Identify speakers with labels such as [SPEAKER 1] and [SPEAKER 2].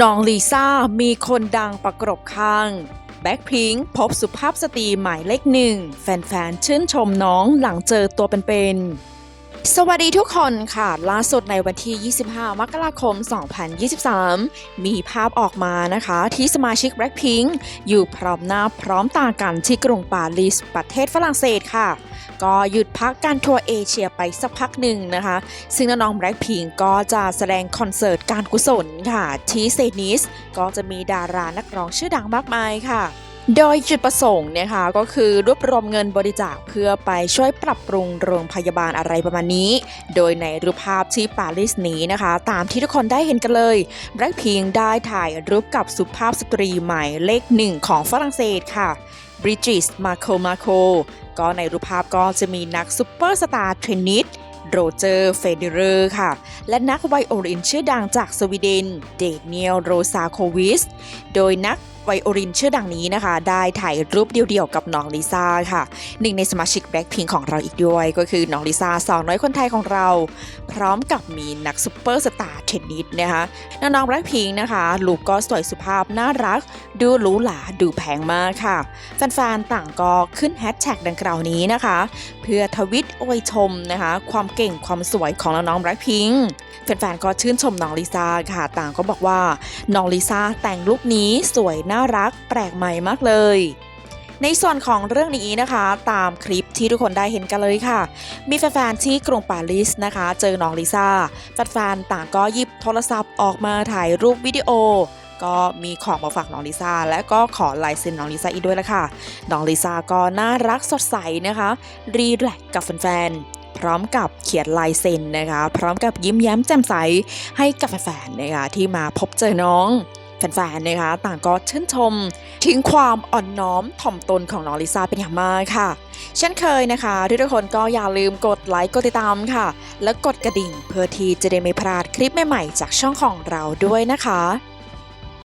[SPEAKER 1] น้องลีซ่ามีคนดังประกบข้างแบ็คพิงพบสุภาพสตรีหมายเลขหนึ่ง แฟนๆ ชื่นชมน้องหลังเจอตัวเป็นๆ สวัสดีทุกคนค่ะ ล่าสุดในวันที่ 25 มกราคม 2023 มีภาพออกมานะคะ ที่สมาชิก Blackpink อยู่พร้อมหน้าพร้อมตากันที่กรุงปารีสประเทศฝรั่งเศสค่ะ ก็หยุดพักการทัวร์เอเชียไปสักพักหนึ่งนะคะ ซึ่งน้องๆ Blackpink ก็จะแสดงคอนเสิร์ตการกุศลค่ะ ที่เซนิสก็จะมีดารานักร้องชื่อดังมากมายค่ะ โดยจุดประสงค์นะคะก็คือรวบรวมเงินบริจาคเพื่อไปช่วยปรับปรุงโรงพยาบาลอะไรประมาณนี้ โดยในรูปภาพที่ปารีสนี้นะคะ ตามที่ทุกคนได้เห็นกันเลย Blackpink ได้ถ่ายรูปกับสุภาพสตรีใหม่เลขหนึ่งของฝรั่งเศสค่ะบริจิสมาโคมาโคก็ในรูปภาพก็จะมีนักซูเปอร์สตาร์เทนนิสโรเจอร์เฟเดเรอร์ค่ะ และนักไวโอลินชื่อดังจากสวีเดน เดเนียลโรซาโควิส โดยนักไวโอลินชื่อดังนี้นะคะ ได้ถ่ายรูปเดียวๆกับน้องลิซ่าค่ะหนึ่งในสมาชิกแบ็คพิงของเราอีกด้วย ก็คือน้องลิซ่าสาวน้อยคนไทยของเรา พร้อมกับมีนักซูเปอร์สตาร์เทนนิสนะคะน้องๆแบ็คพิงนะคะลูกก็สวยสุภาพน่ารัก ดูหรูหราดูแพงมากค่ะ แฟนๆต่างก็ขึ้นแฮชแท็กดังกล่าวนี้นะคะ เพื่อทวิตอวยชมนะคะ ความเก่งความสวยของน้องแบล็คพิงแฟนๆก็ชื่นชมน้องลิซ่าค่ะ ต่างก็บอกว่าน้องลิซ่าแต่งลุคนี้สวยน่ารักแปลกใหม่มากเลย ในส่วนของเรื่องนี้นะคะ ตามคลิปที่ทุกคนได้เห็นกันเลยค่ะ มีแฟนๆที่กรุงปารีสนะคะ เจอน้องลิซ่าแฟนๆต่างก็หยิบโทรศัพท์ออกมาถ่ายรูปวิดีโอก็มีของมาฝากน้องลิซ่าและก็ขอลายเซ็นน้องลิซ่าอีกด้วยละค่ะน้องลิซ่าก็น่ารักสดใสนะคะ รีแลกกับแฟนๆพร้อมกับเขียนลายเซ็นนะคะ พร้อมกับยิ้มแย้มแจ่มใสให้กับแฟนๆนะคะที่มาพบเจอน้อง แฟนๆนะคะ ต่างก็ชื่นชมถึงความอ่อนน้อมถ่อมตนของน้องลิซ่าเป็นอย่างมากค่ะ เช่นเคยนะคะ ทุกๆคนก็อย่าลืมกดไลค์กดติดตามค่ะ และกดกระดิ่งเพื่อที่จะได้ไม่พลาดคลิปใหม่ๆจากช่องของเราด้วยนะคะ